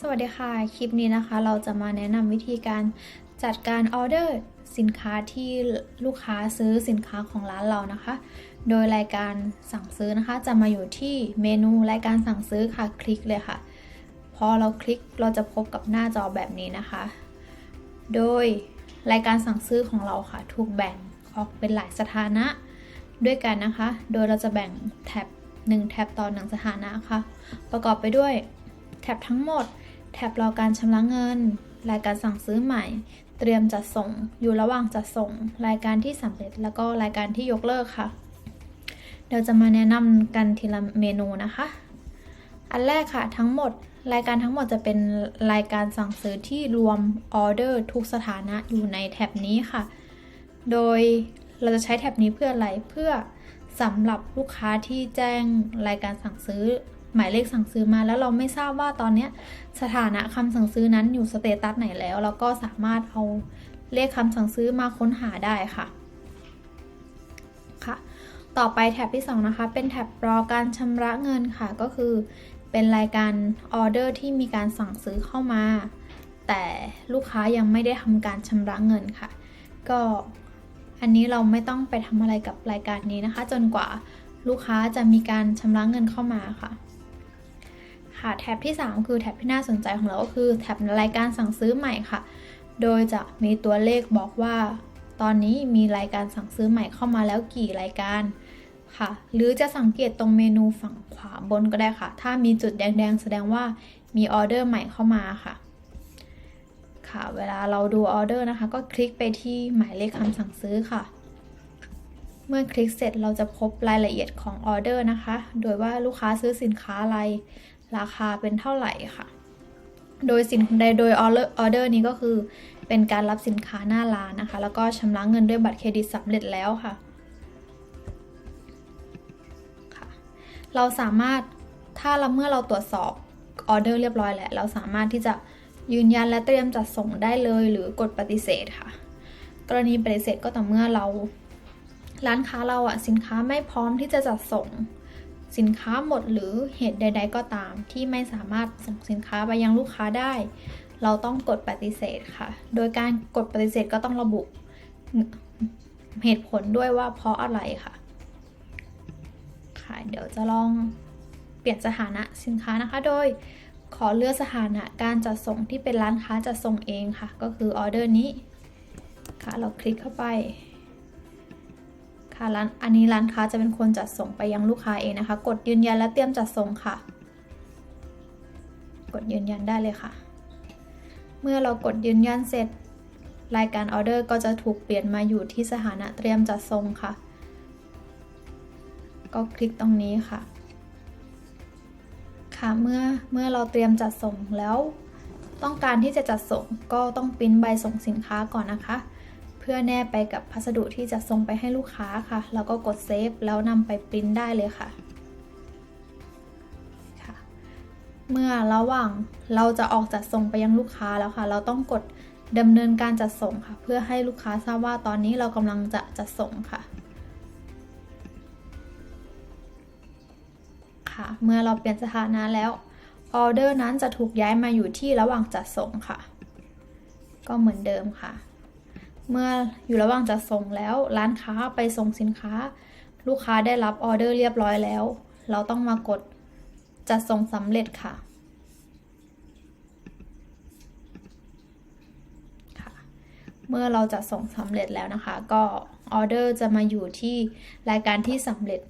สวัสดีค่ะ คลิปนี้นะคะ เราจะมาแนะนำวิธีการจัดการออเดอร์สินค้าที่ลูกค้าซื้อสินค้าของร้านเรานะคะ โดยรายการสั่งซื้อนะคะ จะมาอยู่ที่เมนูรายการสั่งซื้อค่ะคลิกเลยค่ะ พอเราคลิกเราจะพบกับหน้าจอแบบนี้นะคะ โดยรายการสั่งซื้อของเราค่ะ ถูกแบ่งออกเป็นหลายสถานะด้วยกันนะคะ โดยเราจะแบ่งแท็บ1แท็บต่อ1สถานะค่ะ ประกอบไปด้วยแท็บทั้งหมด แท็บรอการชำระเงิน รายการสั่งซื้อใหม่ เตรียมจัดส่ง อยู่ระหว่างจัดส่ง รายการที่สำเร็จ แล้วก็รายการที่ยกเลิกค่ะ เดี๋ยวจะมาแนะนำกันทีละเมนูนะคะ อันแรกค่ะทั้งหมด รายการทั้งหมดจะเป็นรายการสั่งซื้อที่รวมออเดอร์ทุกสถานะอยู่ในแท็บนี้ค่ะ โดยเราจะใช้แท็บนี้เพื่ออะไร เพื่อสำหรับลูกค้าที่แจ้งรายการสั่งซื้อ หมายเลขสั่งซื้อมา แล้วเราไม่ทราบว่าตอนนี้สถานะคำสั่งซื้อนั้นอยู่สเตตัสไหนแล้วแล้วก็สามารถเอาเลขคำสั่งซื้อมาค้นหาได้ค่ะค่ะ ต่อไปแท็บที่ 2 นะคะ เป็นแท็บรอการชำระเงินค่ะ ก็คือเป็นรายการออเดอร์ที่มีการสั่งซื้อเข้ามา แต่ลูกค้ายังไม่ได้ทำการชำระเงินค่ะ ก็อันนี้เราไม่ต้องไปทำอะไรกับรายการนี้นะคะ จนกว่าลูกค้าจะมีการชำระเงินเข้ามาค่ะ ค่ะแท็บที่ 3 คือแท็บที่น่าสนใจของเราก็คือแท็บรายการสั่งซื้อใหม่ค่ะ โดยจะมีตัวเลขบอกว่า ตอนนี้มีรายการสั่งซื้อใหม่เข้ามาแล้วกี่รายการค่ะ หรือจะสังเกตตรงเมนูฝั่งขวาบนก็ได้ค่ะ ถ้ามีจุดแดงๆ แสดงว่ามีออเดอร์ใหม่เข้ามาค่ะ ค่ะ เวลาเราดูออเดอร์นะคะ ก็คลิกไปที่หมายเลขคำสั่งซื้อค่ะ เมื่อคลิกเสร็จเราจะพบรายละเอียดของออเดอร์นะคะ โดยว่าลูกค้าซื้อสินค้าอะไร ราคาเป็นเท่าไหร่ค่ะ โดยสินใดโดยออเดอร์ออเดอร์นี้ก็คือเป็นการรับสินค้าหน้าร้านนะคะ แล้วก็ชำระเงินด้วยบัตรเครดิตสำเร็จแล้วค่ะค่ะ เราสามารถถ้าเราเมื่อเราตรวจสอบออเดอร์เรียบร้อยแล้วเราสามารถที่จะยืนยันและเตรียมจัดส่งได้เลย หรือกดปฏิเสธค่ะ กรณีปฏิเสธก็ต่อเมื่อเรา ร้านค้าเราอะสินค้าไม่พร้อมที่จะจัดส่ง สินค้าหมดหรือเหตุใด ๆ ก็ตาม ที่ไม่สามารถส่งสินค้าไปยังลูกค้าได้ เราต้องกดปฏิเสธค่ะ โดยการกดปฏิเสธก็ต้องระบุเหตุผลด้วยว่าเพราะอะไรค่ะ ค่ะ เดี๋ยวจะลองเปลี่ยนสถานะสินค้านะคะ โดยขอเลือกสถานะการจัดส่งที่เป็นร้านค้าจัดส่งเองค่ะ ก็คือออเดอร์นี้ค่ะ เราคลิกเข้าไป ค่ะร้านอันนี้ร้านค้าจะเป็นคนจัดส่งไปยังลูกค้าเองนะคะ กดยืนยันและเตรียมจัดส่งค่ะ กดยืนยันได้เลยค่ะ เมื่อเรากดยืนยันเสร็จ รายการออเดอร์ก็จะถูกเปลี่ยนมาอยู่ที่สถานะเตรียมจัดส่งค่ะ ก็คลิกตรงนี้ค่ะ ค่ะเมื่อเมื่อเราเตรียมจัดส่งแล้ว ต้องการที่จะจัดส่งก็ต้องปริ้นใบส่งสินค้าก่อนนะคะ พื่อแนบไปกับพัสดุที่จะส่งไปให้ลูกค้าค่ะ แล้วก็กดเซฟแล้วนำไปปริ้นได้เลยค่ะค่ะ เมื่อระหว่างเราจะออกจัดส่งไปยังลูกค้าแล้วค่ะ เราต้องกดดำเนินการจัดส่งค่ะ เพื่อให้ลูกค้าทราบว่าตอนนี้เรากำลังจะจัดส่งค่ะค่ะ เมื่อเราเปลี่ยนสถานะแล้วออเดอร์นั้นจะถูกย้ายมาอยู่ที่ระหว่างจัดส่งค่ะ ก็เหมือนเดิมค่ะ เมื่ออยู่ระหว่างจัดส่งแล้ว ร้านค้าไปส่งสินค้า ลูกค้าได้รับออเดอร์เรียบร้อยแล้ว เราต้องมากดจัดส่งสำเร็จค่ะเมื่อเราจัดส่งสำเร็จแล้วนะคะ ก็ออเดอร์จะมาอยู่ที่รายการที่สำเร็จ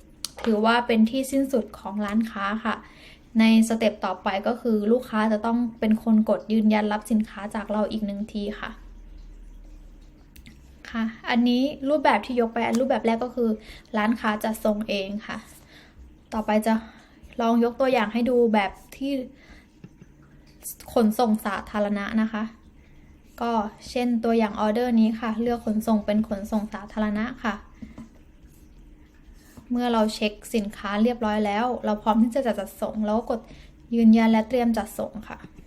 ถือว่าเป็นที่สิ้นสุดของร้านค้าค่ะ ในสเต็ปต่อไปก็คือลูกค้าจะต้องเป็นคนกดยืนยันรับสินค้าจากเราอีกหนึ่งทีค่ะ อันนี้รูปแบบที่ยกไปอันรูปแบบแรกก็คือ ร้านค้าจะส่งเองค่ะ ต่อไปจะลองยกตัวอย่างให้ดูแบบที่ขนส่งสาธารณะนะคะ ก็เช่นตัวอย่างออเดอร์นี้ค่ะ เลือกขนส่งเป็นขนส่งสาธารณะค่ะ เมื่อเราเช็คสินค้าเรียบร้อยแล้ว เราพร้อมที่จะจัดส่ง แล้วก็กดยืนยันและเตรียมจัดส่งค่ะค่ะ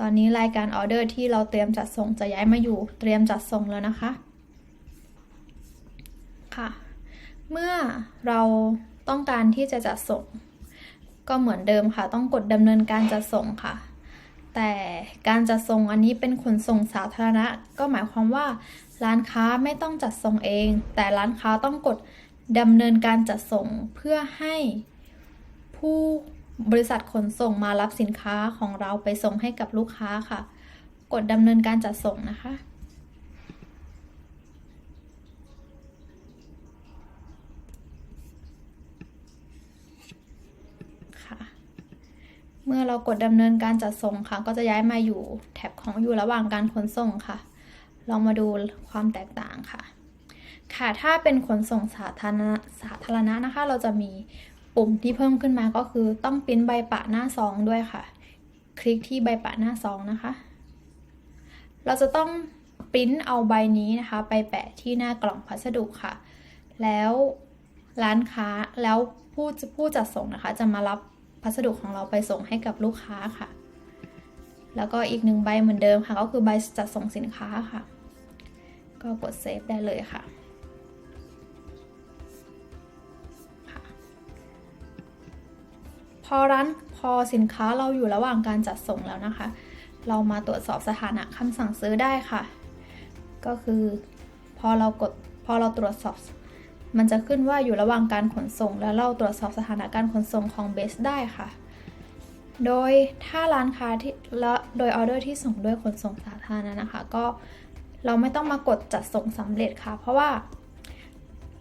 ตอนนี้รายการออเดอร์ที่เราเตรียมจัดส่งจะย้ายมาอยู่เตรียมจัดส่งแล้วนะคะ ค่ะ เมื่อเราต้องการที่จะจัดส่ง ก็เหมือนเดิมค่ะ ต้องกดดำเนินการจัดส่งค่ะ แต่การจัดส่งอันนี้เป็นขนส่งสาธารณะ ก็หมายความว่าร้านค้าไม่ต้องจัดส่งเอง แต่ร้านค้าต้องกดดำเนินการจัดส่งเพื่อให้ผู้ บริษัทขนส่งมารับสินค้าของเราไปส่งให้กับลูกค้าค่ะ กดดำเนินการจัดส่งนะคะ ค่ะ เมื่อเรากดดำเนินการจัดส่งค่ะ ก็จะย้ายมาอยู่แท็บของอยู่ระหว่างการขนส่งค่ะ ลองมาดูความแตกต่างค่ะ ค่ะ ถ้าเป็นขนส่งสาธารณะสาธารณะนะคะ เราจะมี ปุ่มที่เพิ่มขึ้นมาก็คือต้องปิ้นใบปะหน้าซองด้วยค่ะ คลิกที่ใบปะหน้าซองนะคะ เราจะต้องปริ้นเอาใบนี้นะคะ ไปแปะที่หน้ากล่องพัสดุค่ะ แล้วร้านค้าแล้วผู้ผู้จัดส่งนะคะ จะมารับพัสดุของเราไปส่งให้กับลูกค้าค่ะ แล้วก็อีกหนึ่งใบเหมือนเดิมค่ะ ก็คือใบจัดส่งสินค้าค่ะ ก็กดเซฟได้เลยค่ะ พอร้านพอสินค้าเราอยู่ระหว่างการจัดส่งแล้วนะคะ เรามาตรวจสอบสถานะคำสั่งซื้อได้ค่ะ ก็คือพอเรากดพอเราตรวจสอบ มันจะขึ้นว่าอยู่ระหว่างการขนส่ง แล้วเราตรวจสอบสถานะการขนส่งของเบสได้ค่ะ โดยถ้าร้านค้าที่และโดยออเดอร์ที่ส่งด้วยขนส่งสาธารณะนะคะ ก็เราไม่ต้องมากดจัดส่งสำเร็จค่ะ เพราะว่า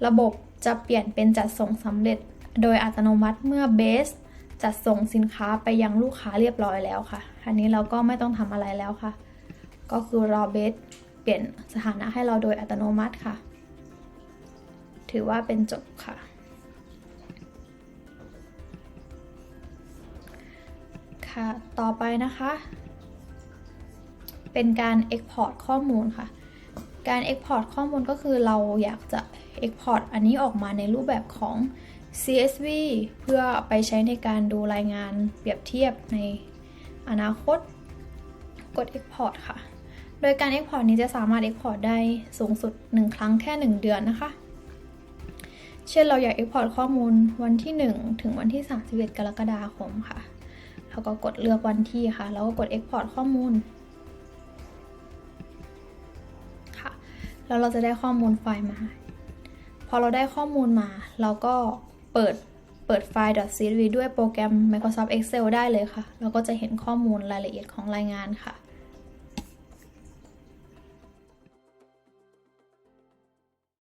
ระบบจะเปลี่ยนเป็นจัดส่งสำเร็จ โดยอัตโนมัติเมื่อเบส จัดส่งสินค้าไปยังลูกค้าเรียบร้อยแล้วค่ะ อันนี้เราก็ไม่ต้องทำอะไรแล้วค่ะ ก็คือรอเบสเปลี่ยนสถานะให้เราโดยอัตโนมัติค่ะ ถือว่าเป็นจบค่ะ ค่ะ ต่อไปนะคะ เป็นการ Export ข้อมูลค่ะ การ Export ข้อมูลก็คือเราอยากจะ Export อันนี้ออกมาในรูปแบบของ CSV เพื่อไปใช้ในการดูรายงานเปรียบเทียบในอนาคต กด Export ค่ะ โดยการ Export นี้จะสามารถ Export ได้สูงสุด 1 ครั้งแค่ 1 เดือนนะคะ เช่นเราอยาก Export ข้อมูลวันที่ 1 ถึงวันที่ 31 กรกฎาคมค่ะเราก็กดเลือกวันที่ค่ะ แล้วก็กด Export ข้อมูลค่ะ แล้วเราจะได้ข้อมูลไฟล์มา พอเราได้ข้อมูลมา เราก็ เปิดเปิดไฟล์ .csv ด้วยโปรแกรม Microsoft Excel ได้เลยค่ะ เราก็จะเห็นข้อมูลรายละเอียดของรายงานค่ะ